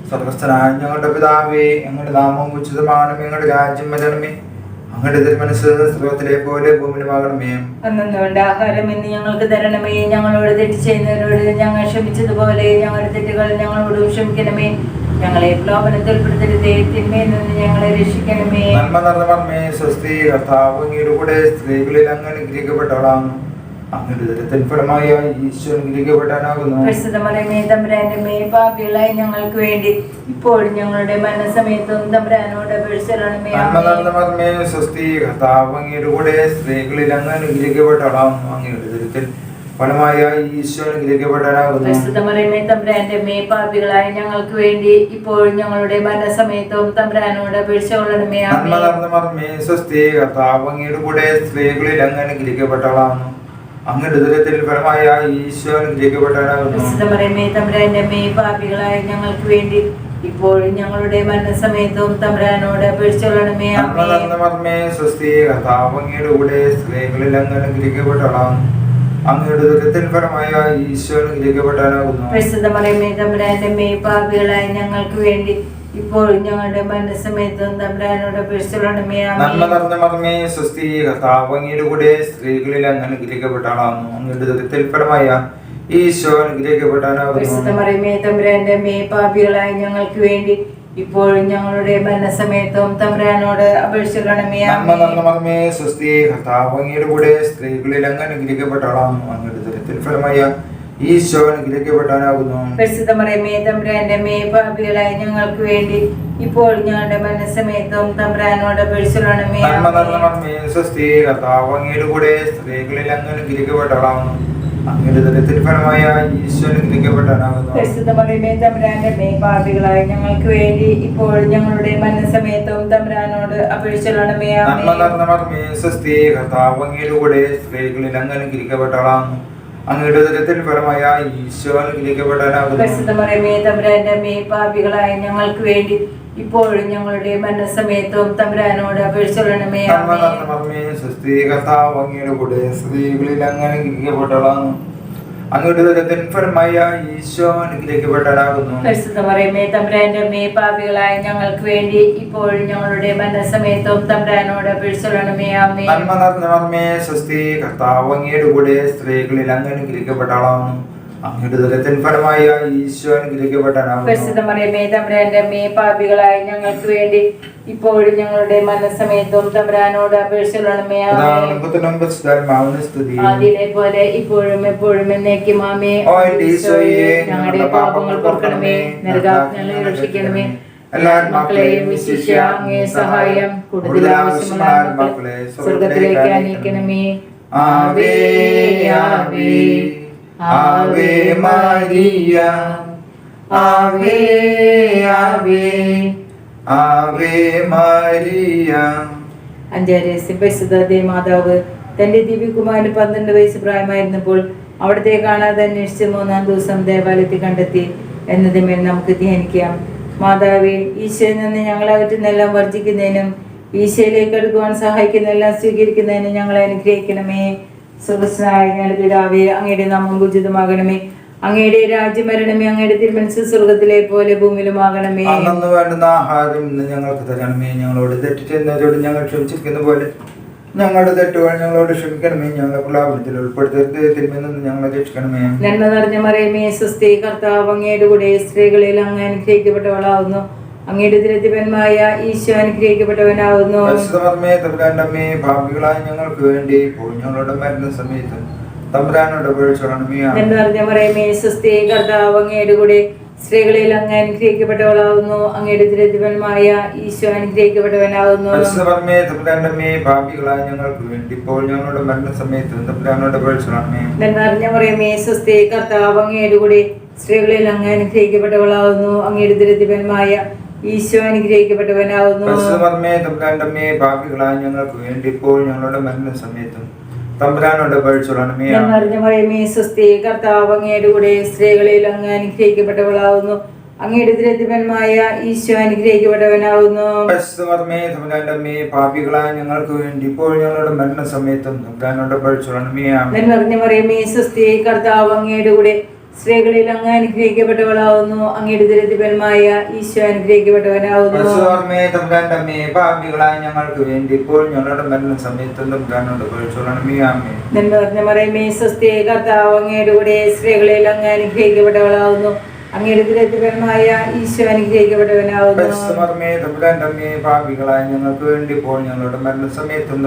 സ്വർഗസ്ഥനായ ഞങ്ങളുടെ പിതാവേ ഞങ്ങളുടെ നാമം ഉചിതമാണമേ ഞങ്ങളുടെ രാജ്യം വരണമേ. അങ്ങയുടെ തിരുമനസ് സ്രോതത്തിലെ പോലെ ഭൂമിയിലുമാകണമേ.
അന്നുകൊണ്ട് ആഹാരം ഇന്ന് ഞങ്ങൾക്ക് തരണമേ. ഞങ്ങളോട് തെറ്റ് ചെയ്യുന്നവരോട് ഞങ്ങൾ ക്ഷമിച്ചതുപോലെ ഞങ്ങളുടെ തെറ്റുകൾ ഞങ്ങളോട് ക്ഷമിക്കണമേ. ഞങ്ങളെ പ്രലോഭനത്തിൽ പെടുത്തരുതേ തിന്മയിൽ നിന്ന് ഞങ്ങളെ രക്ഷിക്കണമേ.
നന്മ മർമ്മേ സ്വസ്തി കർത്താവ് അങ്ങയുടെ കൂടെ സ്ത്രീകളിൽ അങ്ങ് അനുഗ്രഹിക്കപ്പെട്ടവളാകുന്നു. ദുരിതത്തിൻ ഫലമായ
തമ്പുരാന്റെ പാപികളായി ഞങ്ങൾക്ക് വേണ്ടി ഇപ്പോൾ ഞങ്ങളുടെ മരണസമയത്തും തമ്പുരാനോട്
മർമ്മേ സ്വസ്തി കർത്താവ് അങ്ങയുടെ കൂടെ സ്ത്രീകളിൽ അങ്ങ് അങ്ങയുടെ ഫലമായ
തമ്പുരാന്റെ മേ പാപികളായി ഞങ്ങൾക്ക് വേണ്ടി ഇപ്പോൾ ഞങ്ങളുടെ മരണസമയത്തും തമ്പുരാനോട് അപേക്ഷിച്ചോളണമേ
നന്മ നിറഞ്ഞ മർമ്മേ സ്വസ്തി കർത്താവ് അങ്ങയുടെ കൂടെ സ്ത്രീകളിൽ അങ്ങ് അനുഗ്രഹിക്കപ്പെട്ടവളാകുന്നു അങ്ങയുടെ ദുരിതത്തിൽ ഫലമായ ഈശോ
പാപികളായി ഞങ്ങൾക്ക് വേണ്ടി ഇപ്പോഴും ഞങ്ങളുടെ മരണസമയത്തും തമ്പുരാനോട് അപേക്ഷിച്ചോളണമേ
സ്വസ്തി കർത്താവ് അങ്ങയുടെ കൂടെ സ്ത്രീകളിൽ അങ്ങ് അനുഗ്രഹിക്കപ്പെട്ടവളാകുന്നു അങ്ങയുടെ ദുരിതത്തിൽ ഫലമായ ഈശോ അനുഗ്രഹിക്കപ്പെടാനാകുന്നു
പരിശുദ്ധമറിയമേ തമ്പുരാന്റെ മേ പാപികളായി ഞങ്ങൾക്ക് വേണ്ടി ഇപ്പോഴും ഞങ്ങളുടെ മരണസമയത്തും തമ്പുരാനോട് അപേക്ഷിച്ചോളണമേ
നന്മ നിറഞ്ഞ മർമ്മേ സ്വസ്തി കർത്താവ് അങ്ങയുടെ കൂടെ സ്ത്രീകളിൽ അങ്ങ് അങ്ങയുടെ ഈശോ
തമ്പുരാന്റെ മേ പാപികളായി ഞങ്ങൾക്ക് വേണ്ടി ഇപ്പോൾ ഞങ്ങളുടെ മരണസമയത്തും തമ്പുരാനോട് അപേക്ഷിച്ചോളണമേ
നന്മ നിറഞ്ഞ മർമ്മേ സ്വസ്തി കർത്താവ് അങ്ങയുടെ കൂടെ സ്ത്രീകളിൽ അങ്ങ് അനുഗ്രഹിക്കപ്പെട്ടാളാകുന്നു അങ്ങയുടെ ദുരിതത്തിൽ ഫലമായ ഈശോ അനുഗ്രഹിക്കപ്പെടാനാകുന്നു
പരിശുദ്ധമറിയമേ തമ്പുരാന്റെ മേ പാപികളായി ഞങ്ങൾക്ക് വേണ്ടി ഇപ്പോൾ ഞങ്ങളുടെ തമ്പുരാനോട്
സ്വസ്തി കർത്താവ് അങ്ങയുടെ കൂടെ സ്ത്രീകളിൽ അങ്ങനെ അനുഗ്രഹിക്കപ്പെട്ടാളാകുന്നു അങ്ങയുടെ ദുരിതത്തിൽ ഫലമായ ഈശോ അനുഗ്രഹിക്കപ്പെടാനാകുന്നു
പരിശുദ്ധമറിയമേ തമ്പുരാന്റെ മേ പാപികളായി ഞങ്ങൾക്ക് വേണ്ടി ഇപ്പോൾ ഞങ്ങളുടെ മനസ്സമയത്തും തമ്പുരാനോട്
സ്വസ്തി കർത്താവ് അങ്ങയുടെ കൂടെ സ്ത്രീകളിൽ അങ്ങനെ അങ്ങയുടെ ദുരിതത്തിൽ ഫലമായ ഈശോ അനുഗ്രഹിക്കപ്പെടാനാകുന്നു
പരിശുദ്ധമറിയമേ തമ്പുരാന്റെ ഞങ്ങൾക്ക് വേണ്ടി ഇപ്പോഴും ഞങ്ങളുടെ മരണസമയത്തും തമ്പുരാനോട്
സ്വസ്തി കർത്താവ് അങ്ങയുടെ കൂടെ സ്ത്രീകളിൽ അങ്ങനെ അങ്ങയുടെ ഫലമായ ഈശോ
പരിശുദ്ധമറിയമേ തമ്പുരാന്റെ മേ പാപികളായ ഞങ്ങൾക്ക് വേണ്ടി ഇപ്പോൾ ഞങ്ങളുടെ മരണസമയത്തും തമ്പുരാനോട് അപേക്ഷിച്ചോളണമേ അമ്മേ
നന്മ നിറഞ്ഞ മർമ്മേ സ്വസ്തി കർത്താവ് അങ്ങയുടെ കൂടെ സ്ത്രീകളിൽ അങ്ങ് അനുഗ്രഹിക്കപ്പെട്ടാളാകുന്നു അങ്ങയുടെ ഫലമായ ഈശോ
പാപികളായ ഞങ്ങൾക്ക് വേണ്ടി ഇപ്പോഴും ഞങ്ങളുടെ മനസ്സമയത്തും തമ്പരാനോട്
പരിശുദ്ധാത്മാവിനും സ്തുതി.
പോലെ ഇപ്പോഴും എപ്പോഴും എന്നേക്കും ആമേ ഞങ്ങളുടെ പാപങ്ങൾ പൊറുക്കണമേ നരകാജ്ഞകളെ രക്ഷിക്കണമേ. എല്ലാ ആത്മാക്കളെയും വിശിഷ്യ അങ്ങേ സഹായം. കൂടുതൽ ആത്മാക്കളെ സ്വർഗത്തിലേക്ക് അനയിക്കണമേ
ആവേ ആവേ ആവേ മരിയ Ave, Ave ആവേ മരിയ.
അഞ്ചാരേസ്യ പരിശുദ്ധ മാതാവ് തന്റെ ദിവ്യകുമാരന് പന്ത്രണ്ട് വയസ്സ് പ്രായമായിരുന്നപ്പോൾ അവിടത്തെ കാണാതെ അന്വേഷിച്ച് മൂന്നാം ദിവസം ദേവാലയത്തിൽ കണ്ടെത്തി എന്നതിന്മേൽ നമുക്ക് ധ്യാനിക്കാം. മാതാവേ ഈശോയിൽ നിന്ന് ഞങ്ങളെ പറ്റുന്നെല്ലാം വർജിക്കുന്നതിനും ഈശോയിലേക്ക് അടുക്കുവാൻ സഹായിക്കുന്നതെല്ലാം സ്വീകരിക്കുന്നതിനും ഞങ്ങളെ അനുഗ്രഹിക്കണമേ. ഞങ്ങളുടെ പിതാവേ അങ്ങയുടെ നാമം ഉചിതമാകണമേ അങ്ങയുടെ രാജ്യം വരണമേ അങ്ങയുടെ തിരുമനസ് സ്വർഗത്തിലെ പോലെ ഭൂമിയിലുമാകണമേ.
അന്നു വേണ്ടുന്ന ആഹാരം ഇന്ന് ഞങ്ങൾക്ക് തരണമേ. ഞങ്ങളോട് തെറ്റ് ചെയ്യുന്നവരോട് ഞങ്ങൾ ക്ഷമിച്ചിരിക്കുന്ന പോലെ ഞങ്ങളുടെ തെറ്റുകൾ ഞങ്ങളോട് ക്ഷമിക്കണമേ. ഞങ്ങളെ പ്രലാപനത്തിൽ ഉൾപ്പെടുത്തരുത്. തിരുമെന്ന് ഞങ്ങളെ രക്ഷിക്കണമേ.
നന്മ നിറഞ്ഞ മറിയമേ സ്വസ്തി കർത്താവ് അങ്ങയുടെ കൂടെ സ്ത്രീകളിൽ അങ്ങ് അനുഗ്രഹിക്കപ്പെട്ടവളാവുന്നു. അങ്ങയുടെ ദുരിതപന്മായ ഈശോ അനുഗ്രഹിക്കപ്പെട്ടവനാവുന്നു.
ഞങ്ങൾക്ക് വേണ്ടി ഞങ്ങളുടെ മരുന്ന സമയത്ത്
കർത്താവ് അങ്ങയുടെ കൂടെ സ്ത്രീകളിൽ അങ്ങ് അനുഗ്രഹിക്കപ്പെട്ടവളാവുന്നു. അങ്ങയുടെ ദുരിതപന്മായ ഈശോ അനുഗ്രഹിക്കപ്പെട്ടവനാവുന്നു.
ഞങ്ങൾക്ക് വേണ്ടി ഇപ്പോൾ ഞങ്ങളുടെ മരണ സമയത്ത് തമ്പുരാനോട് പേഴ്ചണമേ
നന്മ നിറഞ്ഞ മറിയമേ സുസ്ഥി കർത്താവ് അങ്ങയുടെ കൂടെ സ്ത്രീകളിൽ അങ്ങ് അനുഗ്രഹിക്കപ്പെട്ടവളാവുന്നു. അങ്ങയുടെ ദുരിതപന്മായ ഈശോ
അനുഗ്രഹിക്കപ്പെട്ടവനാകുന്നു ഞങ്ങൾക്ക് വേണ്ടി ഇപ്പോൾ ഞങ്ങളുടെ മരണ സമയത്തും തമ്പുരാനോട്
മറിയമേ കർത്താവ് അങ്ങയുടെ കൂടെ സ്ത്രീകളിൽ അങ്ങ് അനുഗ്രഹിക്കപ്പെട്ടവളാവുന്നു. അങ്ങയുടെ ദുരിതപന്മായ ഈശോ അനുഗ്രഹിക്കപ്പെട്ടവനാവുന്നു.
പാപികളായ ഞങ്ങൾക്ക് വേണ്ടി ഇപ്പോൾ ഞങ്ങളുടെ മരണ സമയത്തും തമ്പുരാനോട് പേഴ്ചണമേ
നന്മ നിറഞ്ഞ മറിയമേ സ്വസ്തി കർത്താവ് അങ്ങയുടെ കൂടെ സ്ത്രീകളിൽ അങ്ങ് അനുഗ്രഹിക്കപ്പെട്ടവളാവുന്നു. അങ്ങയുടെ ദുരിതപന്മായ ഈശോ അനുഗ്രഹിക്കപ്പെട്ടവനാവുന്നു.
ഞങ്ങൾക്ക് വേണ്ടി ഇപ്പോൾ ഞങ്ങളുടെ മരണ
കർത്താവ് അങ്ങയുടെ കൂടെ സ്ത്രീകളിൽ അങ്ങ് അനുഗ്രഹിക്കപ്പെട്ടവളാവുന്നു. അങ്ങയുടെ ദുരിതപന്മായ ഈശോ അനുഗ്രഹിക്കപ്പെട്ടവനാവുന്നു.
ഞങ്ങൾക്ക് വേണ്ടി ഇപ്പോൾ ഞങ്ങളുടെ മരണ സമയത്തും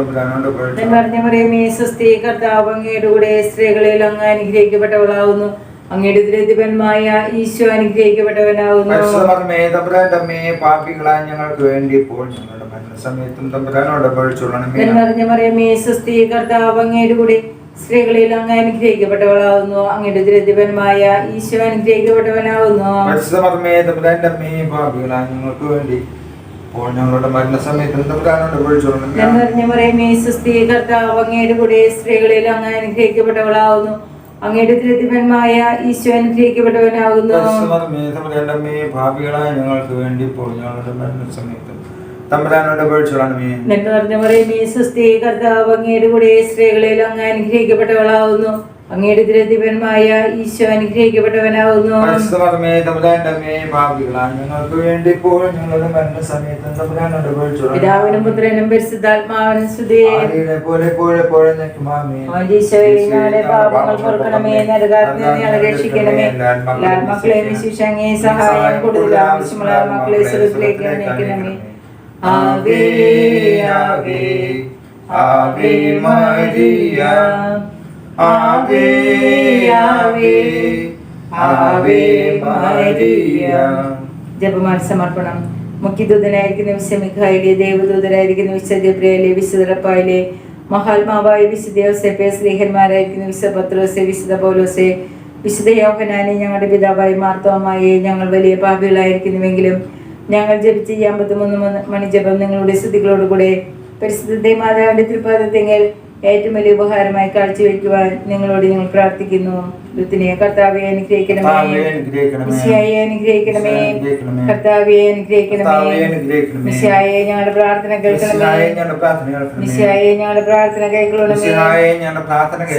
കർത്താവ് അങ്ങയുടെ കൂടെ സ്ത്രീകളിൽ അങ്ങ് അനുഗ്രഹിക്കപ്പെട്ടവളാവുന്നു. അങ്ങയുടെ ദുരിതപന്മായ ഈശോ
അനുഗ്രഹിക്കപ്പെട്ടവനാകുന്നു. പാപികളായ ഞങ്ങൾക്ക് വേണ്ടി ഇപ്പോൾ ഞങ്ങളുടെ മരണ സമയത്തും തമ്പുരാനോട് പേഴ്ചണമേ
നന്മ നിറഞ്ഞ മറിയമേ സുസ്ഥി കർത്താവ് അങ്ങയുടെ കൂടെ സ്ത്രീകളിൽ അങ്ങ് അനുഗ്രഹിക്കപ്പെട്ടവളാവുന്നു അങ്ങയുടെ ഈശോ അനുഗ്രഹിക്കപ്പെട്ടവനാവുന്നു
പാപികളായ ഞങ്ങൾക്ക് വേണ്ടി ഇപ്പോൾ ഞങ്ങളുടെ മരണ സമയത്തും തമ്പുരാനോട്
നിറഞ്ഞ മറിയമേ കർത്താവ് അങ്ങയുടെ കൂടെ സ്ത്രീകളിൽ അങ്ങ് അനുഗ്രഹിക്കപ്പെട്ടവളാവുന്നു അങ്ങയുടെ തിരുത്തിപ്പന്മായ ഈശോ
അനുഗ്രഹിക്കപ്പെട്ടവനാകുന്നു. ഞങ്ങൾക്ക് വേണ്ടി ഇപ്പോൾ ഞങ്ങളുടെ മരണ സമയത്തും. തമ്പുരാനോട് പേഴ്ചണമേ
നന്മ നിറഞ്ഞ മറിയമേ സുസ്ഥി കർത്താവ് അങ്ങയുടെ കൂടെ സ്ത്രീകളിൽ അങ്ങ് അനുഗ്രഹിക്കപ്പെട്ടവളാവുന്നു. അങ്ങയുടെ ദുരിതപന്മായ ഈശോ
ഞങ്ങൾക്ക് വേണ്ടി ഇപ്പോൾ ഞങ്ങളുടെ
പിതാവിനും പുത്രനും പരിശുദ്ധാത്മാവിനും പാപങ്ങൾ പൊറുക്കണമേ ഞങ്ങളെ രക്ഷിക്കണമേ സഹായം കൂടുതൽ ആവശ്യമുള്ള മക്കളെ സുഖത്തിലേക്ക് അനയിക്കണമേ ആവേ ആവേ ആവേ മരിയ ആവേ ആവേ ആവേ മരിയ. ജപമാൻ സമർപ്പണം മുഖ്യദൂതനായിരിക്കുന്ന വിശ്വമിഖായിലെ ദേവദൂതരായിരിക്കുന്ന വിശുദ്ധ വിശ്വ വിശുദ്ധ റപ്പായിലെ മഹാത്മാവായ വിശുദ്ധ യോസെപ്പെ സ്ത്രീഹന്മാരായിരിക്കുന്ന വിശുദ്ധ പത്രോസെ വിശുദ്ധ പൗലോസെ വിശുദ്ധ യോഹനാനെ ഞങ്ങളുടെ പിതാവായി മാർത്തോമായി ഞങ്ങൾ വലിയ പാപികളായിരിക്കുന്നുവെങ്കിലും ഞങ്ങൾ ജപിച്ച ഈ അമ്പത്തിമൂന്ന് മണി- ജപം നിങ്ങളുടെ സ്ഥിതികളോടുകൂടെ പരിശുദ്ധ മാതാവിന്റെ തൃപ്പാദത്തെങ്കിൽ ഏറ്റവും വലിയ ഉപഹാരമായി കാഴ്ചവെക്കുവാൻ നിങ്ങളോട് ഞങ്ങൾ പ്രാർത്ഥിക്കുന്നു. കർത്താവെ അനുഗ്രഹിക്കണമേ.
അനുഗ്രഹിക്കണമേ.
കർത്താവെ അനുഗ്രഹിക്കണമേ. മിശിഹായെ ഞങ്ങളുടെ പ്രാർത്ഥന കേൾക്കണമേ.
ഞങ്ങളുടെ പ്രാർത്ഥന കേൾക്കണമേ.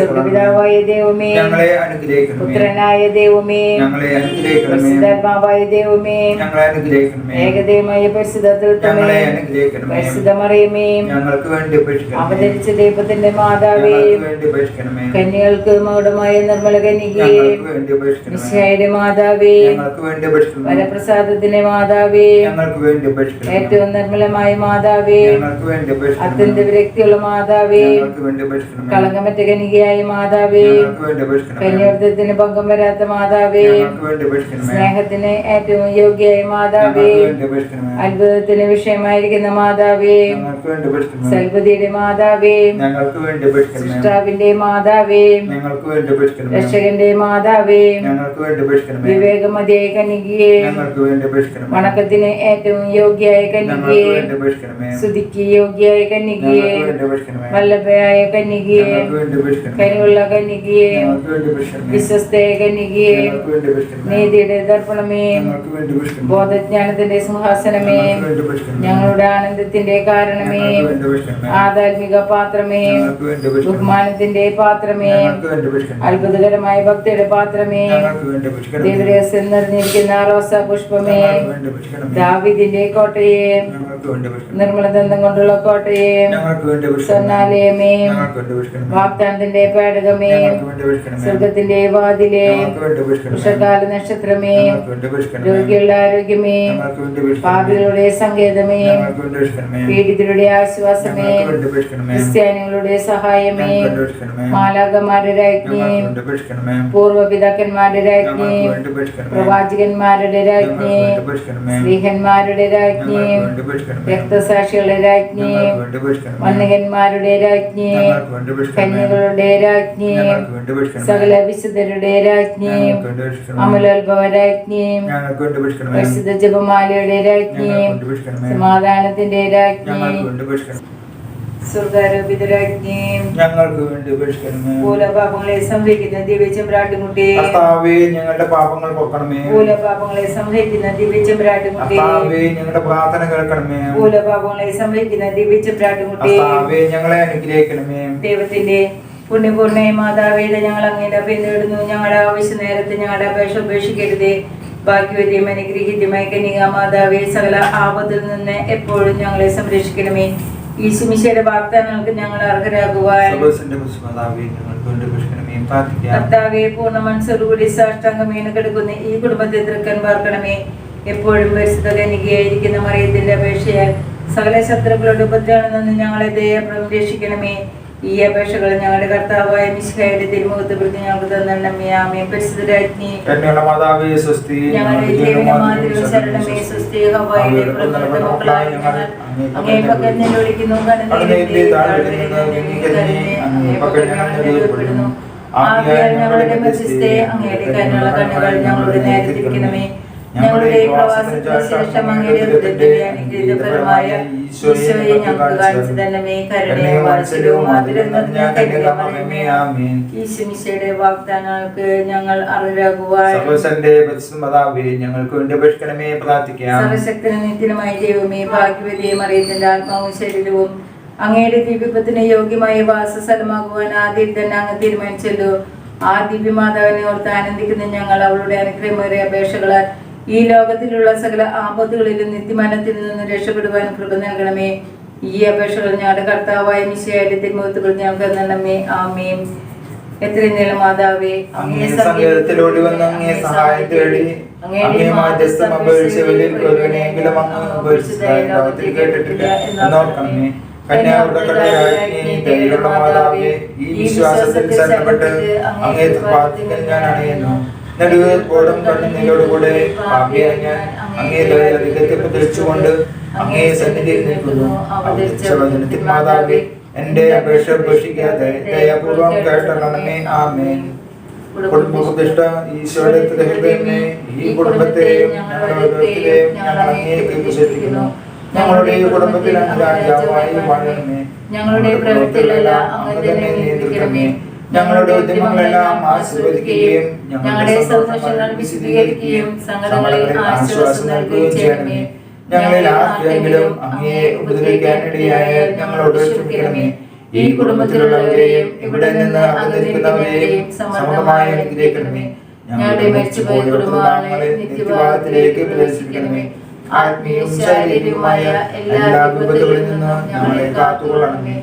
സ്വർഗപിതാവായ ദൈവമേ. പുത്രനായ ദൈവമേ. പരിശുദ്ധാത്മാവായ ദൈവമേ. ഏകദൈവമായ പരിശുദ്ധമറിയമേ. അവതരിച്ച ദൈവത്തിന്റെ മാതാവേ. കന്യകൾക്ക് മൗഢമായ നിർമ്മല കന്യകേ മിശിഹായുടെ മാതാവേ വരപ്രസാദത്തിന്റെ മാതാവേ ഏറ്റവും നിർമ്മലമായ മാതാവേ അത്യന്ത വിരക്തിയുള്ള മാതാവേ കളങ്കമറ്റ കനികയായ മാതാവേ കന്യാർത്ഥത്തിന് ഭംഗം വരാത്ത മാതാവേ സ്നേഹത്തിന് ഏറ്റവും യോഗ്യയായ മാതാവേ അത്ഭുതത്തിന് വിഷയമായിരിക്കുന്ന മാതാവേ സൽപതിയുടെ മാതാവേ സൃഷ്ടാവിന്റെ മാതാവേ
ഞങ്ങൾക്ക്
രക്ഷകന്റെ മാതാവേ
ഞങ്ങൾക്ക് വേണ്ടി അപേക്ഷിക്കണമേ
വിവേകമതിയായ കനികയെ
ഞങ്ങൾക്ക് വേണ്ടി അപേക്ഷിക്കണമേ
വണക്കത്തിന് ഏറ്റവും യോഗ്യയായ
ഞങ്ങൾക്ക്
കന്യകയെ
വേണ്ടി അപേക്ഷിക്കണമേ
സ്തുതിക്ക് യോഗ്യയായ കന്യകയെ
ഞങ്ങൾക്ക് വേണ്ടി അപേക്ഷിക്കണമേ
വല്ലഭയായ
ഞങ്ങൾക്ക് വേണ്ടി അപേക്ഷിക്കണമേ
കനിവുള്ള കന്യകയെ
ഞങ്ങൾക്ക് വേണ്ടി അപേക്ഷിക്കണമേ
വിശ്വസ്തയ കന്യകയെ
വേണ്ടി അപേക്ഷിക്കണമേ
നീതിയുടെ ദർപ്പണമേ
വേണ്ടി അപേക്ഷിക്കണമേ
ബോധജ്ഞാനത്തിന്റെ സിംഹാസനമേ ഞങ്ങളുടെ ആനന്ദത്തിന്റെ കാരണമേ ആധ്യാത്മിക പാത്രമേ ബഹുമാനത്തിന്റെ പാത്രമേ അത്ഭുതകരമായ ഭക്തിയുടെ പാത്രമേ
ദേവരെ
സെന്നറിഞ്ഞിരിക്കുന്ന നിറഞ്ഞിരിക്കുന്ന റോസാ പുഷ്പമേ ദാവിദിന്റെ കോട്ടയെ നിർമ്മല ദന്തം കൊണ്ടുള്ള കോട്ടയെ സ്വർണാലയമേ വാഗ്ദാനത്തിന്റെ പേടകമേ സ്വർഗത്തിന്റെ വാതിലെ ഉഷകാല നക്ഷത്രമേ രോഗികളുടെ ആരോഗ്യമേ പാപികളുടെ സങ്കേതമേ പീഡിതരുടെ ആശ്വാസമേ ക്രിസ്ത്യാനികളുടെ സഹായമേ മാലാകമാരുടെ രാജ്ഞി പൂർവപിതാക്കന്മാരുടെ രാജ്ഞി
ഞങ്ങൾക്ക് വേണ്ടി അപേക്ഷിക്കണമേ
പ്രവാചകന്മാരുടെ രാജ്ഞി
ഞങ്ങൾക്ക് വേണ്ടി അപേക്ഷിക്കണമേ
സ്ത്രീഹന്മാരുടെ രാജ്ഞി
ഞങ്ങൾക്ക് വേണ്ടി അപേക്ഷിക്കണമേ
രക്തസാക്ഷികളുടെ
രാജ്ഞിയും അപേക്ഷിക്കണമേ
വന്യകന്മാരുടെ രാജ്ഞി
ഞങ്ങൾക്ക്
കന്യകളുടെ രാജ്ഞി
ഞങ്ങൾക്ക് വേണ്ടി അപേക്ഷിക്കണമേ
സകല വിശുദ്ധരുടെ രാജ്ഞി
ഞങ്ങൾക്ക് വേണ്ടി അപേക്ഷിക്കണമേ
അമലോത്ഭവ രാജ്ഞി
ഞങ്ങൾക്ക് വേണ്ടി അപേക്ഷിക്കണമേ
പരിശുദ്ധ ജപമാലയുടെ രാജ്ഞി
ഞങ്ങൾക്ക് വേണ്ടി അപേക്ഷിക്കണമേ
സമാധാനത്തിന്റെ രാജ്ഞി
ഞങ്ങൾക്ക് വേണ്ടി ഞങ്ങൾക്ക്
മൂലപാപങ്ങളെ
കർത്താവേ ഞങ്ങളുടെ പാപങ്ങൾ പൊക്കണമേ.
മൂലപാപങ്ങളെ സംഹരിക്കുന്ന ദിവ്യചമ്പ്രാട്ടുമുട്ടി
കർത്താവേ ഞങ്ങളുടെ പ്രാർത്ഥന കേൾക്കണമേ.
മൂലപാപങ്ങളെ സംഹരിക്കുന്ന ദിവ്യചമ്പ്രാട്ടുമുട്ടി
കർത്താവേ ഞങ്ങളെ അനുഗ്രഹിക്കണമേ.
ദൈവത്തിന്റെ പുണ്യപൂർണയ മാതാവേദ ഞങ്ങൾ അങ്ങയുടെ പിന്നിടുന്നു ഞങ്ങളുടെ ആവശ്യ നേരത്തെ ഞങ്ങളുടെ അപേക്ഷ ഉപേക്ഷിക്കരുതേ. ബാക്കിവരെയും അനുഗ്രഹീതമായ കനിക മാതാവേ സകല ആപത്തിൽ നിന്ന് എപ്പോഴും ഞങ്ങളെ സംരക്ഷിക്കണമേ. ഈശുമിശയുടെ വാഗ്ദാനങ്ങൾക്ക് ഞങ്ങൾ അർഹരാകുവാൻ കർത്താവെ പൂർണ മനസ്സോടുകൂടി സാഷ്ടാംഗമീന കിടക്കുന്ന ഈ കുടുംബത്തെ തൃക്കൻ പാർക്കണമേ എപ്പോഴും പരിശുദ്ധ കനികയായിരിക്കുന്ന മറിയത്തിന്റെ അപേക്ഷയാൽ സകല ശത്രുക്കളുടെ ഉപദ്രവങ്ങളിൽ നിന്ന് ഞങ്ങളെ ദയാപ്രദം രക്ഷിക്കണമേ ഈ അപേക്ഷകൾ ഞങ്ങളുടെ കർത്താവായ മിശ്രയുടെ തിരുമുഖത്ത് പ്രതി ഞങ്ങൾക്ക് തന്നണമേ ആമേ
മാതാവേ സ്വസ്തി
ഞങ്ങളുടെ ശരണമേ പ്രകൃതി മക്കളായ ഞങ്ങൾ അങ്ങേ വിളിക്കുന്നു ഞങ്ങളുടെ മധ്യസ്ഥയെ അങ്ങയുടെ കണ്ണുള്ള കണ്ണുകൾ ഞങ്ങളുടെ നേരെ തിരിക്കണമേ ഞങ്ങളുടെ ശേഷം അങ്ങയുടെ അനുഗ്രഹീതപരമായ ഈശോയെ ഞങ്ങൾക്ക് കാണിച്ചു കരുണയും വാത്സല്യവും വാഗ്ദാനങ്ങൾക്ക് ഞങ്ങൾ അറിയാകുവാൻ
സർവസന്റെ പരിശുദ്ധമാതാവേ ഞങ്ങൾക്ക് വേണ്ടി അപേക്ഷിക്കണമേ പ്രാർത്ഥിക്കാം.
സർവശക്തനും നിത്യനുമായ ദൈവമേ ഭാഗ്യവതിയും അറിയത്തിന്റെ ആത്മാവും ശരീരവും അങ്ങയുടെ ദിവ്യപ്പത്തിന് യോഗ്യമായ വാസസ്ഥലമാകുവാൻ ആദ്യം തന്നെ അങ്ങ് തീരുമാനിച്ചല്ലോ. ആ ദിവ്യമാതാവിനെ ഓർത്ത് ആനന്ദിക്കുന്ന ഞങ്ങൾ അവളുടെ അനുഗ്രഹമേറിയ അപേക്ഷകളാൽ ഈ ലോകത്തിലുള്ള സകല ആപത്തുകളിലും നിത്യമാനത്തിൽ നിന്ന് രക്ഷപ്പെടുവാൻ കൃപ നൽകണമേ. ഈ അപേക്ഷകൾ ഞങ്ങളുടെ കർത്താവായ മിശയുടെ തിരുമുഖത്തുകൾ ഞങ്ങൾക്ക് നൽകണമേ ആമേം എത്രയും നീളം മാതാവേ
അങ്ങേ സങ്കേതത്തിലോടി വന്ന് അങ്ങേ സഹായം തേടി അങ്ങേ മാധ്യസ്ഥം അപേക്ഷിച്ചവരിൽ ഒരുവനെങ്കിലും അങ്ങ് ഉപേക്ഷിച്ചതായി ലോകത്തിൽ കേട്ടിട്ടില്ല എന്നോർക്കണമേ. കന്യാവൃതകളുടെ ഈ വിശ്വാസത്തിൽ ശരണപ്പെട്ട് അങ്ങേ ഞാൻ അണയുന്നു. നെടുവേർപ്പോടും കണ്ണുനീരോടുകൂടെ പാപിയായ അങ്ങേ അങ്ങേ സന്നിധിയിൽ നിൽക്കുന്നു അവതരിച്ച വചനത്തിൽ മാതാവേ എന്റെ അപേക്ഷ ഉപേക്ഷിക്കാതെ ദയാപൂർവം കേട്ടണമേ. ആമേൻ. കുടുംബപ്രതിഷ്ഠ ഈശോയുടെ ഈ ഞങ്ങളുടെ കുടുംബത്തിൽ രാജാവായി വാഴണമേ
ഞങ്ങളുടെ തന്നെ നിയന്ത്രിക്കണമേ.
ഞങ്ങളുടെ ഉദ്യമങ്ങളെല്ലാം ആശീർവദിക്കുകയും
ഞങ്ങളുടെ സന്തോഷങ്ങൾ വിശദീകരിക്കുകയും സങ്കടങ്ങളിൽ ആശ്വാസം നൽകുകയും ചെയ്യണമേ.
ഞങ്ങളിൽ ആർക്കെങ്കിലും അങ്ങയെ ഉപദ്രവിക്കാനിടയായ ഞങ്ങളോട് ക്ഷമിക്കണമേ. ഈ കുടുംബത്തിലുള്ളവരെയും ഇവിടെ നിന്ന് അകന്നിരിക്കുന്നവരെയും അനുഗ്രഹിക്കണമേ. ഞങ്ങളുടെ മരിച്ചുപോയ കുടുംബാംഗങ്ങളെ നിത്യഭാഗത്തിലേക്ക് പ്രവേശിപ്പിക്കണമേ. ആത്മീയവും ശാരീരികവുമായ എല്ലാ വിപത്തുകളിൽ നിന്നും ഞങ്ങളെ കാത്തുകൊള്ളണമേ.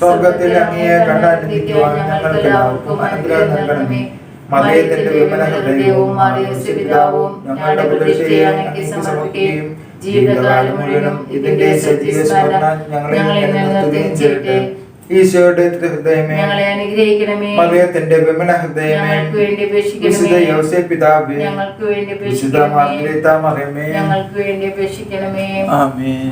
സ്വർഗത്തിൽ അങ്ങയെ കണ്ടാനന്ദിക്കുവാൻ ഞങ്ങൾക്ക് എല്ലാവർക്കും അനുഗ്രഹം നൽകണമേ. മതയത്തിന്റെ വിമല ഹൃദയവും പിതാവും ഞങ്ങളുടെ പ്രതീക്ഷയെ അങ്ങേക്ക് സമർപ്പിക്കുകയും ജീവിതകാലം മുഴുവനും ഇതിന്റെ സജീവ സ്മരണ ഞങ്ങളെ നിലനിർത്തുകയും ചെയ്യട്ടെ. ഈശോയുടെ ഹൃദയമേ
ഞങ്ങളെ അനുഗ്രഹിക്കണമേ.
മറിയത്തിന്റെ വിമല ഹൃദയമേ
ഞങ്ങൾക്ക് വേണ്ടി
വിശുദ്ധ പിതാവേ
ഞങ്ങൾക്ക് വേണ്ടി
വിശുദ്ധ മറിയമേ
ഞങ്ങൾക്ക് വേണ്ടി അപേക്ഷിക്കണമേ. ആമേൻ.